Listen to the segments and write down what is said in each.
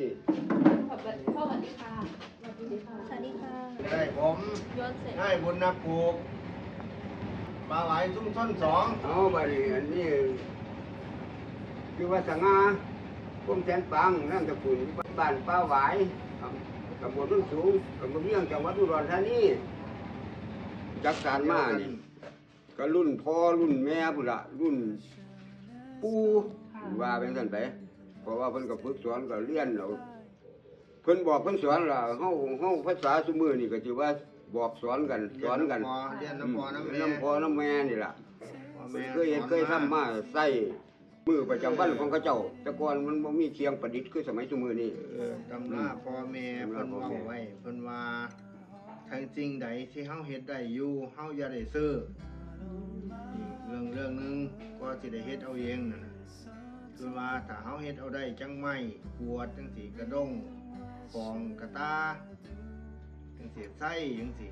นี่ขอบคุณพ่อสวัสดีค่ะสวัสดีค่ะสวัสดีค่ะได้ผมย้อนเสร็จได้บุญนับผูกปลาไหลชุ่มช่อนสองเอาบัดนี้อันนี้คือว่าสง่าพุ่มแสนปังนั่นตะกุนบ้านป้าหวายตำบลรุ่นสูงตำบลเมี่ยงจังหวัดอุดรธานีจักสารมานี่ก็รุ่นพ่อรุ่นแม่พุ่นละรุ่นปู่ว่าเป็นสันไป เพราะว่าเพิ่นก็ฝึกสอนก็เรียนเอาเพิ่นบอกเพิ่นสอนล่ะเฮาเฮาภาษาซุมื้อนี่ก็ถือว่าบอกสอนกันสอนกันพอเรียนน้ำพอน้ำแม่น้ำพอน้ำแม่นี่ล่ะพ่อแม่เคยเห็นเคยทำมาใส่มือประจำวันของเขาเจ้า แต่ก่อนมันบ่มีเคียงประดิษฐ์คือสมัยซุมือนี่เออตำราพ่อแม่เพิ่นเอาไว้เพิ่นว่าทั้งจริงใดที่เฮาเฮ็ดได้อยู่เฮาอย่าได้ซื้อนี่เรื่องเรื่องหนึงก็สิได้เฮ็ดเอาเองนั่นน่ะ คือว่าถ้าเฮาเฮ็ดเอาได้จังไม้กวดจังสีกระด้งฟองกระตาจังสีไส้จังสี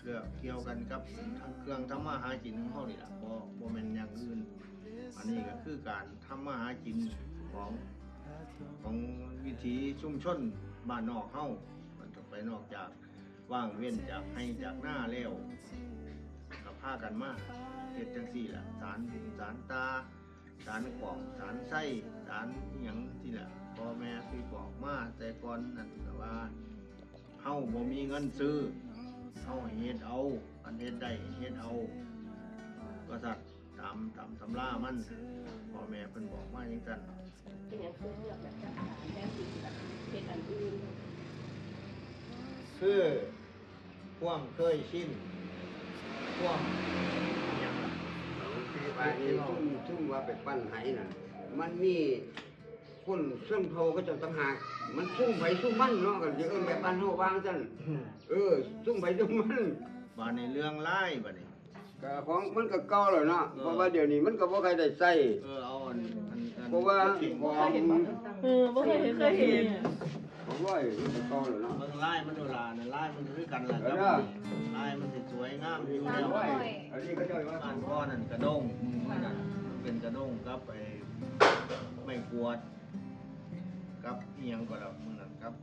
เรื่อเกี่ยวกันกับเครื่องทำมาหากินของเฮานี่ล่ะบ่บ่แม่นอย่างอื่น อันนี้ก็คือการทำมาหากินของของวิถีชุมชนบ้านนอกเฮามันต้องไปนอกจากว่างเว้นจากให้จากหน้าแล้วกับผ้ากันมาเฮ็ดจังซี่แหละสารหูสารตา สารกล่องสารไส้สารอหยังที่แหละพ่อแม่คือบอกมาแต่ก่อนนั่นแต่ว่าเฮาบ่มีเงินซื้อเฮาเฮ็ดเอาอันเฮ็ดได้เฮ็ดเอาก็สัตว์ตามตามตำรามันพ่อแม่เพิ่นบอกมาอย่างนั้นเป็นอย่างเครื่อเลือกแบบอาหารแม่สีแบบเป็นอันอื่นคือความเคยชินความอหยัง บาดนี้ซุ่มซุ่มว่าไปปั้นไหน่ะ มันมีคนส้นโพก็จะต่างหากมันซุ่มไผซุ่มมันเนาะกันสิเอิ้นแบบบ้านเฮาวางซั่นเออซุ่มไผซุ่มมันบาดในเรื่องไล่บัดนี้ก็ของมันก็เก่าแล้วเนาะเพราะว่าเดี๋ยวนี้มันก็บ่ใครได้ใช้เออเอาอันอันอันเพราะว่าจริงของเออบ่เคยเห็นเคยเห็นของร้อยมันก็เก่าแล้วเนาะเบิ่งไล่มันดูลาน่ะไล่มันคือกันแหละคเอรัอบไล่มันสิสวยงาม อันนี้ก็เจ้าว่าบ้านพ่อนั่นกระด้งมือนั่นเป็นกระด้งกับไอ้ไม่กวดกับอียังก็แล้วมือนั่นครับ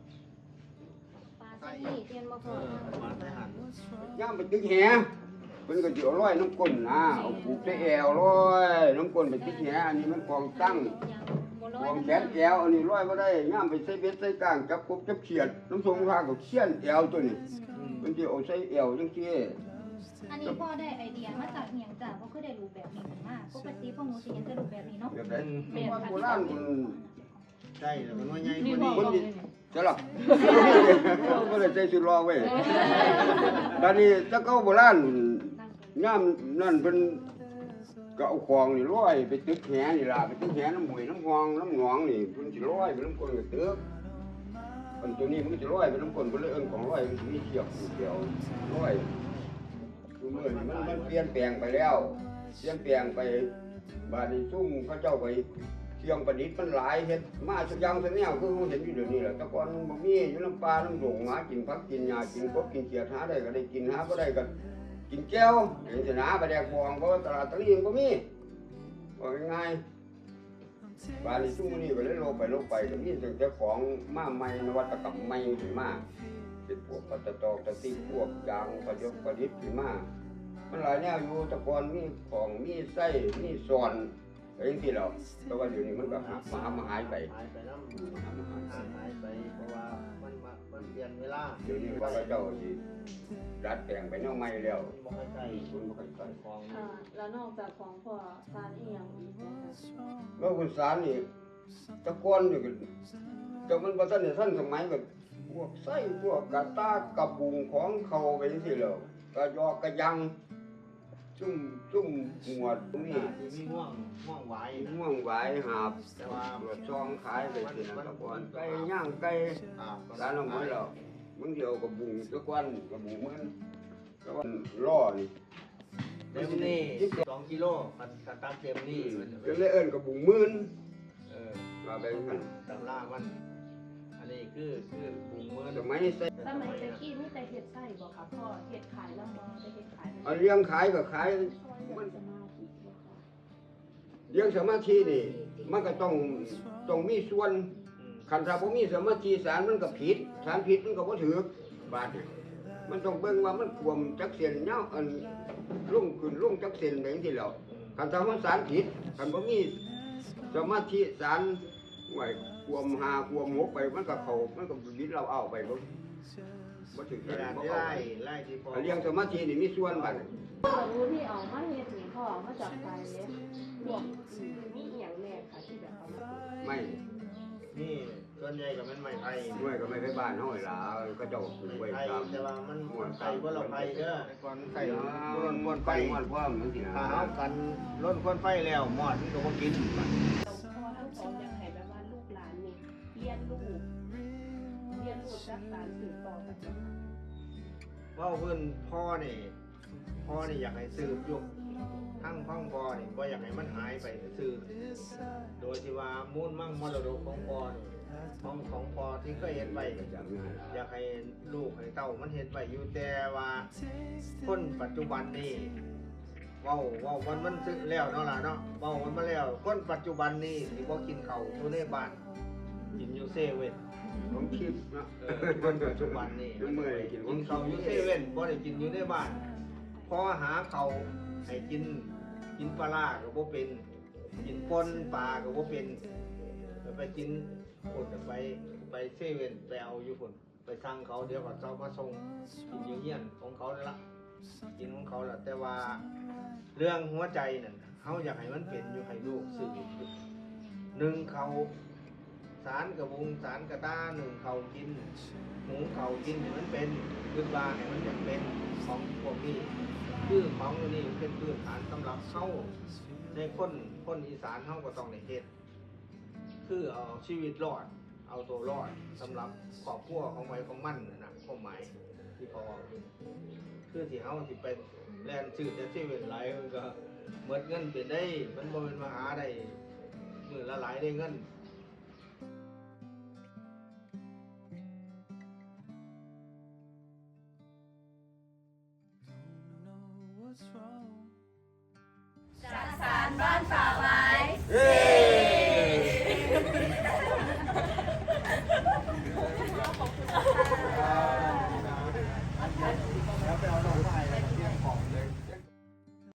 ปลาสตีเทียนบ่พอออมาได้หันย่ามไปตึกแหเพิ่นก็สิเอาร้อยน้ำก้นนะเอาผูกใส่แอวร้อยน้ำก้นไปตึกแหอันนี้มันกองตั้งกองแขนแอวอันนี้ร้อยบ่ได้ย่ามไปใส่เบ็ดใส่กลางจับกบจับเขียดน้ำทรงพาก็เขียนแอวตัวนี้เพิ่นสิเอาใส่แอวจังซี่ อันนี้พ่อได้ไอเดียมาจากเหียงจ้ะเพราะคือได้รูปแบบนี้ขึ้นมาปกติพวกหนูสิเห็นแต่รูปแบบนี้เนาะแบบนั้นว่าโบราณมันใช่แล้วมันว่าใหญ่กนี่ว่าบอนี้กคนที่จะหรอบ่ได้ใส่สุดรอไว้ตอนนี้ถ้าเก่าโบราณย่ามนั่นเพิ่นก็เอาของนี่ร้อยไปตึกแหนี่ล่ะไปตึกแหน้ำห้วยน้ำหองน้ำหนองนี่เพิ่นสิร้อยไปน้ำก้นก็ตึกอันตัวนี้มันก็จะร้อยไปน้ำก้นเพิ่นเลยเอิ้นของร้อยมันสิมีเชือกอยู่เดียวร้อย คือมื้อนี้มันมันเปลี่ยนแปลงไปแล้ว เปลี่ยนแปลงไปบาดนี้ซุ่มเขาเจ้าไปเชียงประดิษฐ์มันหลายเฮ็ดมาสักอย่างสักแนวคือเห็นอยู่เดี๋ยวนี้แหละต่ก่อนบ่มีอยู่น้ำปลาน้ำโด่งหมากินผักกินหญ้ากินกบกินเขียดหาได้ก็ได้กินหาบ่ได้ก็กินแก้วอย่างนี้นะปแดกบองเพราะตลาดตะลีมันบ่มีว่าง่ายๆบาลีซุ่มนี้ก็เลยโลไปโลไปก็มีแต่เจ้าของมาใหม่นวัตกรรมใหม่ขึ้นมา เป็นพวกปัตตอกตะติพวกยางประยกประดิษฐ์ขึ้นมามันหลายแนวอยู่ตะกอนมีของมีไส้มีสอนอะไรองที่เราแต่ว่าเดี๋ยวนี้มันก็หามาหามาหายไปหายไปน้ำมาหามหายไปหายไปเพราะว่ามันมันเปลี่ยนเวลาเดี๋ยวนี้ว่าเจ้าสิดัดแปลงไปแนวใหม่แล้วบ่ค่อยใกล้คุณบ่ค่อยใส่ของอ่าแล้วนอกจากของพ่อซานอีหยังอีกไหมคะแล้วคุณสารนี่ตะกอนนี่ก็เจ้ามันบ่ทันได้ทันสมัยก็พ วกไส้พวกกะตากระบุงของเขาไปจังซี่แล้วกระยอกกระยังซุ่มซุ่มหัวตรงนี่นี้ที่มีง่วงง่วงไหวม่วงหวายหาบแต่ว่าตรวจซองขายไปสินะตะกอนไก่ย่างไก่อาบร้านเราหมดแล้วมึงเดียวกับบุงตะกอนกับบุงมันตะกอนล่อนี่เต็มนี่สองกิโลคันคันตักเต็มนี่ก็เลยเอิ้นกับบุงหมื่นเออว่าไปกันตำรามันอันนี้ คือคือบุงเมื่อสมัยใส่สมัยตะกี้มีแต่เห็ดไส้บ่ค่ะพ่อเห็ดขายแล้วมอได้เห็ดขายเอาเลี้ยงขายก็ขายมันเลี้ยงสมาธินี่ มันก็ต้องต้องมีส่วนอืมคันถ้าบ่มีสมาธิสารมันก็ผิดสารผิดมันก็บ่ถูกบาดนี่มันต้องเบิ่งว่ามันควมจักเส้นยาวอันลงขึ้นลงจักเส้นได้จังซี่แหล้วคันถ้ามันสารผิดคันบ่มีสมาธิสารไว้ ควมหาควมหกไปมันก็เข้ามันก็บิดเราเอาไปบ่บ่ถึงกระดาษบ่ที่เอาไล่ไล่ที่พอเรียงสมาธินี่มีส่วนบัดนี้รู้ที่เอามาเฮ็ดนี่พ่อมาจากไกลเนี่ยพวกมีอีหยังแน่ค่ะที่แบบเอามาปลูกไม่ นี่ส่วนใหญ่ก็มันไม้ไผ่ด้วยก็ไม่ไปบ้านเฮาให้หลาก็เจ้าปลูกไว้ไผ่ตามแต่ว่ามันมันไผ่บ่ละไผ่เด้อก่อนไผ่ไข่ร่นควนไฟไฟมันความมันสินะถ้าเฮากันร่นควนไฟแล้วหมอดมันก็บ่กิน เรียนรู้เรียนรู้จากการสืบต่อกันนะคะเว่าเพิ่อนพ่อนี่พ่อนี่อยากให้สืบยู่ทั้งพ่องพ่อนี่บ่อยากให้มันหายไปซื่อโดยที่ว่ามูลมั่งมรดกของพ่อนี่ของของพ่อที่เคยเห็นไว้จากงานอยากให้ลูกให้เต้ามันเห็นไว้อยู่แต่ว่าคนปัจจุบันนี่ว้าว้ามันมันซื้อแล้วเนาะล่ะเนาะเว้ามันมาแล้วคนปัจจุบันนี่สิบ่ากินเข้าวอยู่ในบ้าน กินอยู่เซเว่นผมคิดนะเออคนปัจจุบันนี่เมื่อยกินกินข้าวอยู่เซเว่นบ่ได้กินอยู่ในบ้านพอหาข้าวให้กินกินปลาร้าก็บ่เป็น กินป่นปลาก็บ่เป็นก็ไปกินคนก็ไปไปเซเว่นไปเอาอยู่คนไปสั่งเขาเดี๋ยวเขาจะมาส่งกินอยู่เฮียนของเขานั่นละกินของเขาแหละแต่ว่าเรื่องหัวใจนั่นเขาอยากให้มันเป็นอยู่ให้ลูกสื่อหนึ่งเขา สารกระบุงสารกระตาหนึ่งเขากินหมูเขากินให้มันเป็นพื้นบ้านให้มันอยากเป็นของพวกนี้คือของอันนี้เป็นพื้นฐานสำหรับเข้าในคนคนอีสานเขาก็ต้องในเฮ็ดคือเอาชีวิตรอด เอาตัวรอดสำหรับครอบครัวของไว้ของมันน่ะนะความหมายที่เขาเอาอยู่คือที่เขาที่ไปแลนชื่อแต่ที่เวนไหลายมันก็เมิดเงินเป็นได้ มันบ่เป็นมาหาได้มือละหลายได้เงิน run, run, run.